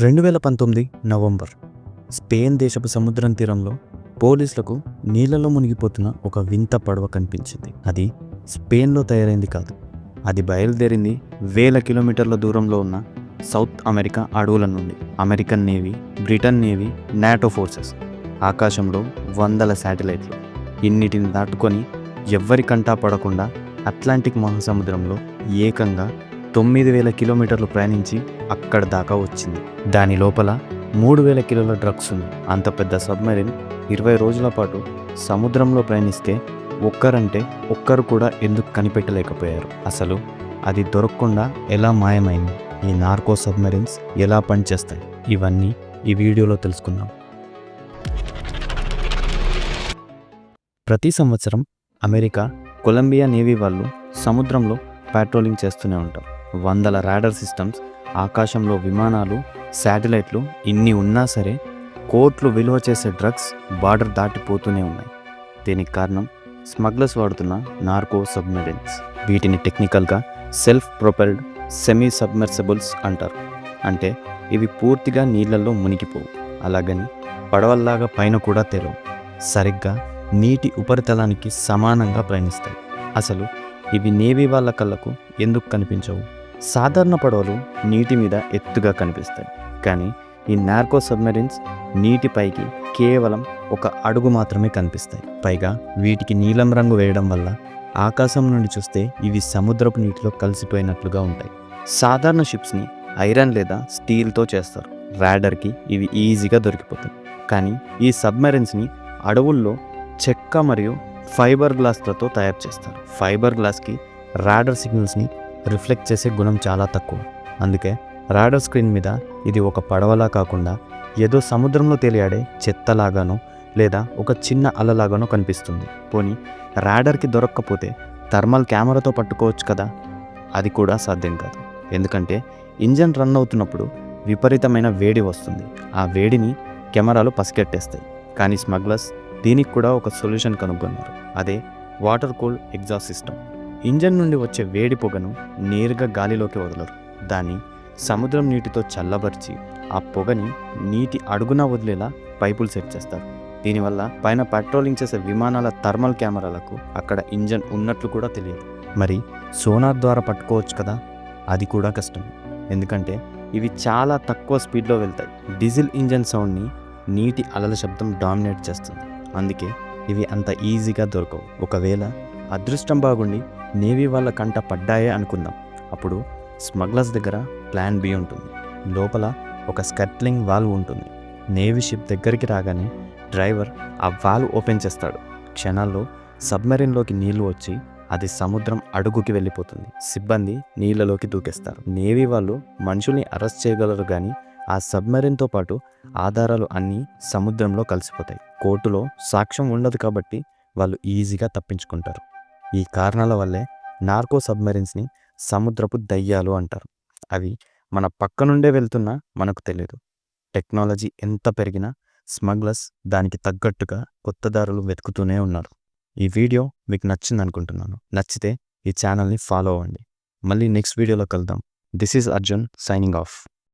రెండు వేల పంతొమ్మిది నవంబర్ స్పెయిన్ దేశపు సముద్రం తీరంలో పోలీసులకు నీళ్ళలో మునిగిపోతున్న ఒక వింత పడవ కనిపించింది. అది స్పెయిన్లో తయారైంది కాదు. అది బయలుదేరింది వేల కిలోమీటర్ల దూరంలో ఉన్న సౌత్ అమెరికా అడవుల నుండి. American navy Britain navy NATO forces ఆకాశంలో వందల శాటిలైట్లు. ఇన్నిటిని దాటుకొని ఎవ్వరి కంటా పడకుండా అట్లాంటిక్ మహాసముద్రంలో ఏకంగా తొమ్మిది వేల కిలోమీటర్లు ప్రయాణించి అక్కడ దాకా వచ్చింది. దాని లోపల మూడు వేల కిలోల డ్రగ్స్ ఉంది అంత పెద్ద సబ్మెరీన్ ఇరవై రోజుల పాటు సముద్రంలో ప్రయాణిస్తే ఒక్కరంటే ఒక్కరు కూడా ఎందుకు కనిపెట్టలేకపోయారు? అసలు అది దొరకకుండా ఎలా మాయమైంది? ఈ నార్కో సబ్మెరీన్స్ ఎలా పనిచేస్తాయి? ఇవన్నీ ఈ వీడియోలో తెలుసుకుందాం. ప్రతి సంవత్సరం అమెరికా కొలంబియా నేవీ వాళ్ళు సముద్రంలో పాట్రోలింగ్ చేస్తూనే ఉంటారు. వందల రాడర్ సిస్టమ్స్ ఆకాశంలో విమానాలు శాటిలైట్లు ఇన్ని ఉన్నా సరే కోట్లు విలువ చేసే డ్రగ్స్ బార్డర్ దాటిపోతూనే ఉన్నాయి. దీనికి కారణం స్మగ్లర్స్ వాడుతున్న నార్కో సబ్మెరీన్స్. వీటిని టెక్నికల్గా సెల్ఫ్ ప్రొపెల్డ్ సెమీ సబ్మెర్సిబుల్స్ అంటారు. అంటే ఇవి పూర్తిగా నీళ్ళలో మునిగిపోవు. అలాగని పడవల్లాగా పైన కూడా తెరవు. సరిగ్గా నీటి ఉపరితలానికి సమానంగా ప్రయాణిస్తాయి. అసలు ఇవి నేవీ వాళ్ళ కళ్ళకు ఎందుకు కనిపించవు? సాధారణ పడవలు నీటి మీద ఎత్తుగా కనిపిస్తాయి. కానీ ఈ నార్కో సబ్మెరీన్స్ నీటిపైకి కేవలం ఒక అడుగు మాత్రమే కనిపిస్తాయి. పైగా వీటికి నీలం రంగు వేయడం వల్ల ఆకాశం నుండి చూస్తే ఇవి సముద్రపు నీటిలో కలిసిపోయినట్లుగా ఉంటాయి. సాధారణ షిప్స్ని ఐరన్ లేదా స్టీల్తో చేస్తారు. రాడర్కి ఇవి ఈజీగా దొరికిపోతాయి. కానీ ఈ సబ్మెరీన్స్ని అడవుల్లో చెక్క మరియు ఫైబర్ గ్లాస్లతో తయారు చేస్తారు. ఫైబర్ గ్లాస్కి రాడర్ సిగ్నల్స్ని రిఫ్లెక్ట్ చేసే గుణం చాలా తక్కువ. అందుకే రాడర్ స్క్రీన్ మీద ఇది ఒక పడవలా కాకుండా ఏదో సముద్రంలో తేలియాడే చెత్తలాగానో లేదా ఒక చిన్న అలలాగానో కనిపిస్తుంది. పోనీ రాడర్కి దొరక్కపోతే థర్మల్ కెమెరాతో పట్టుకోవచ్చు కదా? అది కూడా సాధ్యం కాదు. ఎందుకంటే ఇంజన్ రన్ అవుతున్నప్పుడు విపరీతమైన వేడి వస్తుంది. ఆ వేడిని కెమెరాలు పసిగట్టేస్తాయి. కానీ స్మగ్లర్స్ దీనికి కూడా ఒక సొల్యూషన్ కనుగొన్నారు. అదే water cool exhaust system. Engine నుండి వచ్చే వేడి పొగను నేరుగా గాలిలోకి వదలరు. దాన్ని సముద్రం నీటితో చల్లబరిచి ఆ పొగని నీటి అడుగున వదిలేలా పైపులు సెట్ చేస్తారు. దీనివల్ల పైన పెట్రోలింగ్ చేసే విమానాల థర్మల్ కెమెరాలకు అక్కడ ఇంజన్ ఉన్నట్లు కూడా తెలియదు. మరి సోనార్ ద్వారా పట్టుకోవచ్చు కదా? అది కూడా కష్టం. ఎందుకంటే ఇవి చాలా తక్కువ స్పీడ్లో వెళ్తాయి. డీజిల్ ఇంజన్ సౌండ్ని నీటి అలల శబ్దం డామినేట్ చేస్తుంది. అందుకే ఇవి అంత ఈజీగా దొరకవు. ఒకవేళ అదృష్టం బాగుండి నేవీ వాళ్ళ కంట పడ్డాయే అనుకుందాం. అప్పుడు స్మగ్లర్స్ దగ్గర ప్లాన్ బి ఉంటుంది. లోపల ఒక స్కర్ట్లింగ్ వాల్వ్ ఉంటుంది. నేవీ షిప్ దగ్గరికి రాగానే డ్రైవర్ ఆ వాల్వ్ ఓపెన్ చేస్తాడు. క్షణాల్లో సబ్మెరీన్లోకి నీళ్ళు వచ్చి అది సముద్రం అడుగుకి వెళ్ళిపోతుంది. సిబ్బంది నీళ్ళలోకి దూకేస్తారు. నేవీ వాళ్ళు మనుషుల్ని అరెస్ట్ చేయగలరు కానీ ఆ సబ్మెరీన్తో పాటు ఆధారాలు అన్నీ సముద్రంలో కలిసిపోతాయి. కోర్టులో సాక్ష్యం ఉండదు కాబట్టి వాళ్ళు ఈజీగా తప్పించుకుంటారు. ఈ కారణాల వల్లే నార్కో సబ్మరీన్స్ని సముద్రపు దయ్యాలు అంటారు. అవి మన పక్క నుండే వెళ్తున్నా మనకు తెలియదు. టెక్నాలజీ ఎంత పెరిగినా స్మగ్లర్స్ దానికి తగ్గట్టుగా కొత్త దారులు వెతుకుతూనే ఉన్నారు. ఈ వీడియో మీకు నచ్చింది అనుకుంటున్నాను నచ్చితే ఈ ఛానల్ని ఫాలో అవ్వండి. మళ్ళీ నెక్స్ట్ వీడియోలో కలుద్దాం. This is Arjun signing off.